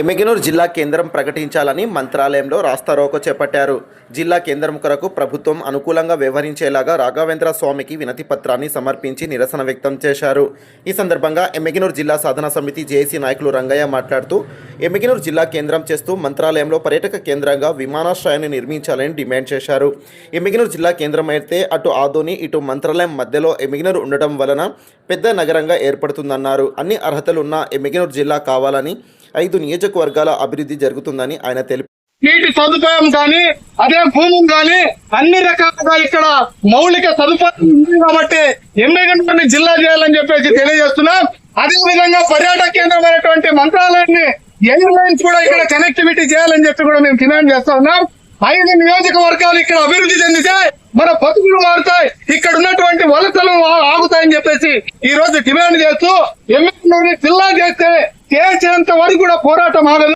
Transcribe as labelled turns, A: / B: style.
A: ఎమ్మిగనూరు జిల్లా కేంద్రం ప్రకటించాలని మంత్రాలయంలో రాస్తారోకో చేపట్టారు. జిల్లా కేంద్రం కొరకు ప్రభుత్వం అనుకూలంగా వ్యవహరించేలాగా రాఘవేంద్ర స్వామికి వినతి పత్రాన్ని సమర్పించి నిరసన వ్యక్తం చేశారు. ఈ సందర్భంగా ఎమ్మిగనూరు జిల్లా సాధన సమితి జేఏసీ నాయకులు రంగయ్య మాట్లాడుతూ ఎమ్మిగనూరు జిల్లా కేంద్రం చేస్తూ మంత్రాలయంలో పర్యాటక కేంద్రంగా విమానాశ్రయాన్ని నిర్మించాలని డిమాండ్ చేశారు. ఎమ్మిగనూరు జిల్లా కేంద్రం అయితే అటు ఆదోని ఇటు మంత్రాలయం మధ్యలో ఎమ్మిగనూరు ఉండటం వలన పెద్ద నగరంగా ఏర్పడుతుందన్నారు. అన్ని అర్హతలున్న ఎమ్మిగనూరు జిల్లా కావాలని ఐదు నియోజకవర్గాల అభివృద్ధి జరుగుతుందని ఆయన తెలిపారు
B: నీటి సదుపాయం కానీ అదే భూమి కానీ అన్ని రకాలుగా ఇక్కడ మౌలిక సదుపాయం ఉంది కాబట్టి ఎమ్మెగంటే జిల్లా చేయాలని చెప్పేసి తెలియజేస్తున్నాం. అదే విధంగా పర్యాటక కేంద్రం అనేటువంటి మంత్రాలయాన్ని ఎయిర్ లైన్స్ కూడా ఇక్కడ కనెక్టివిటీ చేయాలని చెప్పి కూడా మేము డిమాండ్ చేస్తా ఉన్నాం. ఐదు నియోజకవర్గాలు ఇక్కడ అభివృద్ధి చెందితే మన బతుకులు మారుతాయి. ఇక్కడ ఉన్నటువంటి వలసలు ఆగుతాయని చెప్పేసి ఈ రోజు డిమాండ్ చేస్తూ ఎమ్మెల్యేని జిల్లా చేస్తే చేసేంత వరకు కూడా పోరాటం ఆగదు